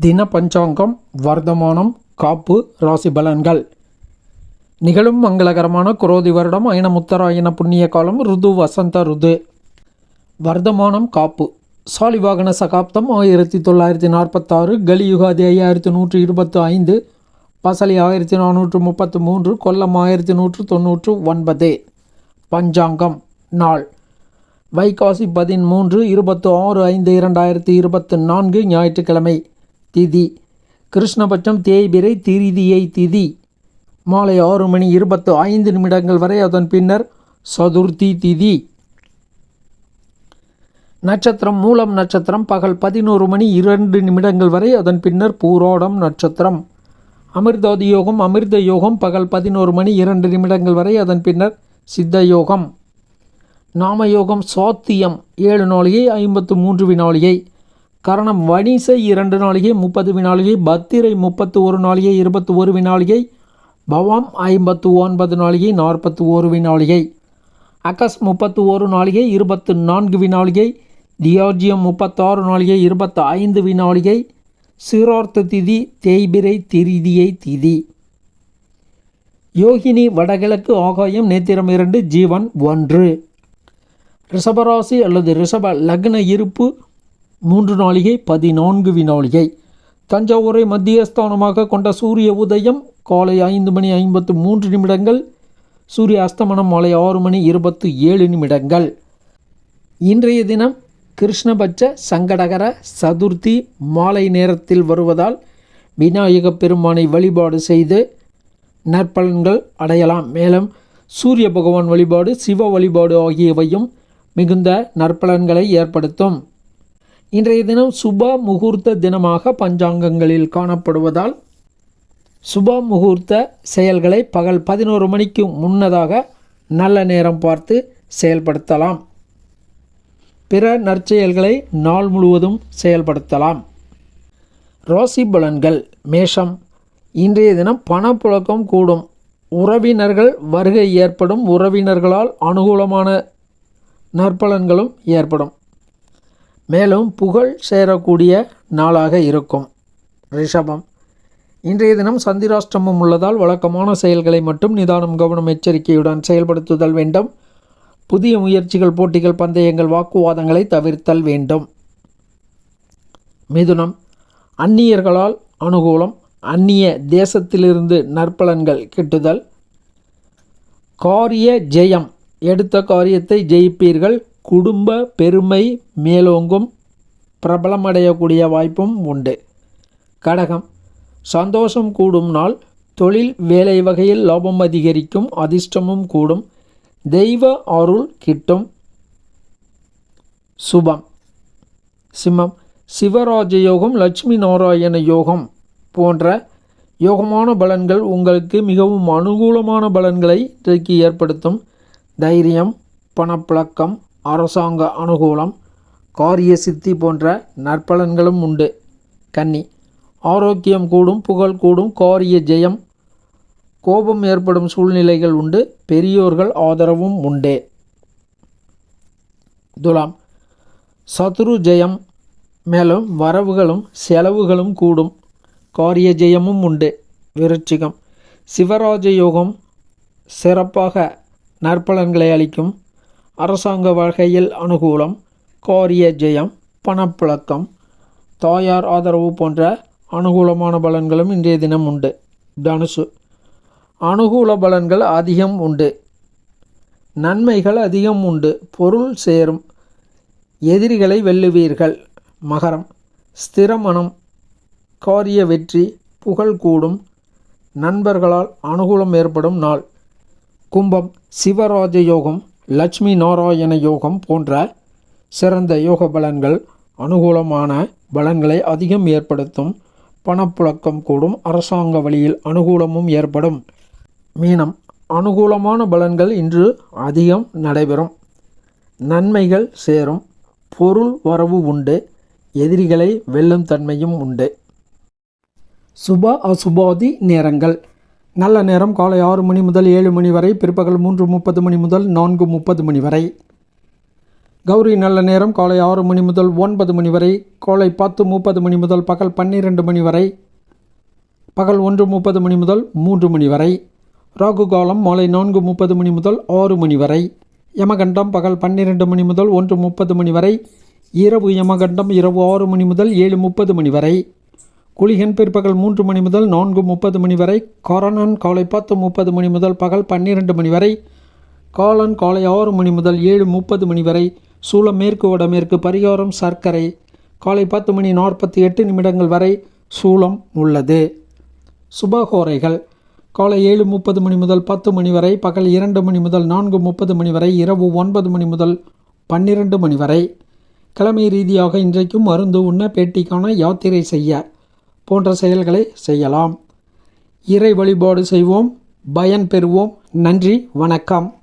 தின பஞ்சாங்கம் வர்த்தமானம் காப்பு ராசி பலன்கள். நிகழும் மங்களகரமான குரோதி வருடம் அயன முத்தராயன புண்ணிய காலம் ருது வசந்த ருது. வர்த்தமானம் காப்பு. சாலிவாகன சகாப்தம் ஆயிரத்தி தொள்ளாயிரத்தி நாற்பத்தாறு. கலியுகாதி ஐயாயிரத்தி நூற்றி இருபத்து ஐந்து. பசலி ஆயிரத்தி நானூற்று முப்பத்து மூன்று. கொல்லம் ஆயிரத்தி நூற்று தொண்ணூற்று ஒன்பது. பஞ்சாங்கம் நாள். வைகாசி பதிமூன்று இருபத்து ஆறு ஐந்து இரண்டாயிரத்தி இருபத்து நான்கு ஞாயிற்றுக்கிழமை. திதி. கிருஷ்ணபட்சம் தேய்பிரை திரிதியை திதி. மாலை ஆறு மணி இருபத்து ஐந்து நிமிடங்கள் வரை அதன் பின்னர் சதுர்த்தி திதி. நட்சத்திரம் மூலம் நட்சத்திரம் பகல் பதினோரு மணி இரண்டு நிமிடங்கள் வரை அதன் பின்னர் பூரோடம் நட்சத்திரம். அமிர்தாதி யோகம் அமிர்த யோகம் பகல் பதினோரு மணி இரண்டு நிமிடங்கள் வரை அதன் பின்னர் சித்த யோகம். நாமயோகம் சாத்தியம் ஏழு நாளிகை ஐம்பத்து மூன்று வினாளிகை. கரணம் வணிசை இரண்டு நாளிகை முப்பது வினாளிகை பத்திரை முப்பத்து ஒரு நாளிகை இருபத்தி ஒரு வினாளிகை பவாம் ஐம்பத்து ஒன்பது நாளிகை நாற்பத்து ஒரு வினாளிகை. அகஸ் முப்பத்து ஒரு நாளிகை இருபத்து நான்கு வினாளிகை தியார்ஜியம் முப்பத்தாறு நாளிகை இருபத்து ஐந்து வினாளிகை சீரார்த்த திதி தேய்பிரை திரிதியை திதி. யோகினி வடகிழக்கு ஆகாயம் நேத்திரம் இரண்டு ஜீவன் ஒன்று. ரிஷபராசி அல்லது ரிஷப லக்ன இருப்பு மூன்று நாளிகை பதினான்கு வினாளிகை தஞ்சாவூரை மத்தியஸ்தானமாக கொண்ட சூரிய உதயம் காலை ஐந்து மணி ஐம்பத்து மூன்று நிமிடங்கள் சூரிய அஸ்தமனம் மாலை ஆறு மணி இருபத்து ஏழு நிமிடங்கள். இன்றைய தினம் கிருஷ்ணபட்ச சங்கடகர சதுர்த்தி மாலை நேரத்தில் வருவதால் விநாயகப் பெருமானை வழிபாடு செய்து நற்பலன்கள் அடையலாம். மேலும் சூரிய பகவான் வழிபாடு சிவ வழிபாடு ஆகியவையும் மிகுந்த நற்பலன்களை ஏற்படுத்தும். இன்றைய தினம் சுப முகூர்த்த தினமாக பஞ்சாங்கங்களில் காணப்படுவதால் சுப முகூர்த்த செயல்களை பகல் பதினோரு மணிக்கு முன்னதாக நல்ல நேரம் பார்த்து செயல்படுத்தலாம். பிற நற்செயல்களை நாள் முழுவதும் செயல்படுத்தலாம். ராசி பலன்கள் மேஷம். இன்றைய தினம் பணப்புழக்கம் கூடும். உறவினர்கள் வருகை ஏற்படும். உறவினர்களால் அனுகூலமான நற்பலன்களும் ஏற்படும். மேலும் புகழ் சேரக்கூடிய நாளாக இருக்கும். ரிஷபம். இன்றைய தினம் சந்திராஷ்டமம் உள்ளதால் வழக்கமான செயல்களை மட்டும் நிதானம் கவனம் எச்சரிக்கையுடன் செயல்படுத்துதல் வேண்டும். புதிய முயற்சிகள் போட்டிகள் பந்தயங்கள் வாக்குவாதங்களை தவிர்த்தல் வேண்டும். மிதுனம். அந்நியர்களால் அனுகூலம் அந்நிய தேசத்திலிருந்து நற்பலன்கள் கிட்டுதல். காரிய ஜெயம். எடுத்த காரியத்தை ஜெயிப்பீர்கள். குடும்ப பெருமை மேலோங்கும் பிரபலமடையக்கூடிய வாய்ப்பும் உண்டு. கடகம். சந்தோஷம் கூடும் நாள் தொழில் வேலை வகையில் லாபம் அதிகரிக்கும் அதிர்ஷ்டமும் கூடும் தெய்வ அருள் கிட்டும். சுபம். சிம்மம். சிவராஜ யோகம் லட்சுமி நாராயண யோகம் போன்ற யோகமான பலன்கள் உங்களுக்கு மிகவும் அனுகூலமான பலன்களை இன்றைக்கு ஏற்படுத்தும். தைரியம் பணப்புழக்கம் அரசாங்க அனுகூலம் காரிய சித்தி போன்ற நற்பலன்களும் உண்டு. கன்னி ஆரோக்கியம் கூடும் புகழ் கூடும் காரிய ஜெயம் கோபம் ஏற்படும் சூழ்நிலைகள் உண்டு பெரியோர்கள் ஆதரவும் உண்டு. துலாம் சத்ரு ஜெயம் மேலும் வரவுகளும் செலவுகளும் கூடும் காரிய ஜெயமும் உண்டு. விருச்சிகம் சிவராஜ யோகம் சிறப்பாக நற்பலன்களை அளிக்கும் அரசாங்க வகையில் அனுகூலம் காரிய ஜெயம் பணப்புழக்கம் தாயார் ஆதரவு போன்ற அனுகூலமான பலன்களும் இன்றைய தினம் உண்டு. தனுசு. அனுகூல பலன்கள் அதிகம் உண்டு. நன்மைகள் அதிகம் உண்டு. பொருள் சேரும். எதிரிகளை வெல்லுவீர்கள். மகரம். ஸ்திரமனம். காரிய வெற்றி புகழ் கூடும். நண்பர்களால் அனுகூலம் ஏற்படும் நாள். கும்பம். சிவராஜ யோகம் லட்சுமி நாராயண யோகம் போன்ற சிறந்த யோக பலன்கள் அனுகூலமான பலன்களை அதிகம் ஏற்படுத்தும் பணப்புழக்கம் கூடும் அரசாங்க வழியில் அனுகூலமும் ஏற்படும். மீனம் அனுகூலமான பலன்கள் இன்று அதிகம் நடைபெறும். நன்மைகள் சேரும். பொருள் வரவு உண்டு. எதிரிகளை வெல்லும் தன்மையும் உண்டு. சுப அசுபாதி நேரங்கள். நல்ல நேரம் காலை ஆறு மணி முதல் ஏழு மணி வரை பிற்பகல் மூன்று முப்பது மணி முதல் நான்கு முப்பது மணி வரை. கௌரி நல்ல நேரம் காலை ஆறு மணி முதல் ஒன்பது மணி வரை காலை பத்து முப்பது மணி முதல் பகல் பன்னிரெண்டு மணி வரை பகல் ஒன்று முப்பது மணி முதல் மூன்று மணி வரை ராகு காலம் மாலை நான்கு முப்பது மணி முதல் ஆறு மணி வரை யமகண்டம் பகல் பன்னிரெண்டு மணி முதல் ஒன்று முப்பது மணி வரை இரவு யமகண்டம் இரவு ஆறு மணி முதல் ஏழு முப்பது மணி வரை. குளிகன் பிற்பகல் மூன்று மணி முதல் நான்கு முப்பது மணி வரை கொரோனான் காலை பத்து முப்பது மணி முதல் பகல் பன்னிரெண்டு மணி வரை காலன் காலை ஆறு மணி முதல் ஏழு முப்பது மணி வரை சூளம் மேற்கு வடமேற்கு பரிகாரம் சர்க்கரை காலை பத்து மணி நாற்பத்தி எட்டு நிமிடங்கள் வரை சூளம் உள்ளது. சுபகோரைகள். காலை ஏழு முப்பது மணி முதல் பத்து மணி வரை பகல் இரண்டு மணி முதல் நான்கு முப்பது மணி வரை இரவு ஒன்பது மணி முதல் பன்னிரண்டு மணி வரை. கிழமை ரீதியாக இன்றைக்கும் மருந்து உண்ண பேட்டிக்கான யாத்திரை செய்ய போன்ற செயல்களை செய்யலாம். இறை வழிபாடு செய்வோம். பயன் பெறுவோம். நன்றி. வணக்கம்.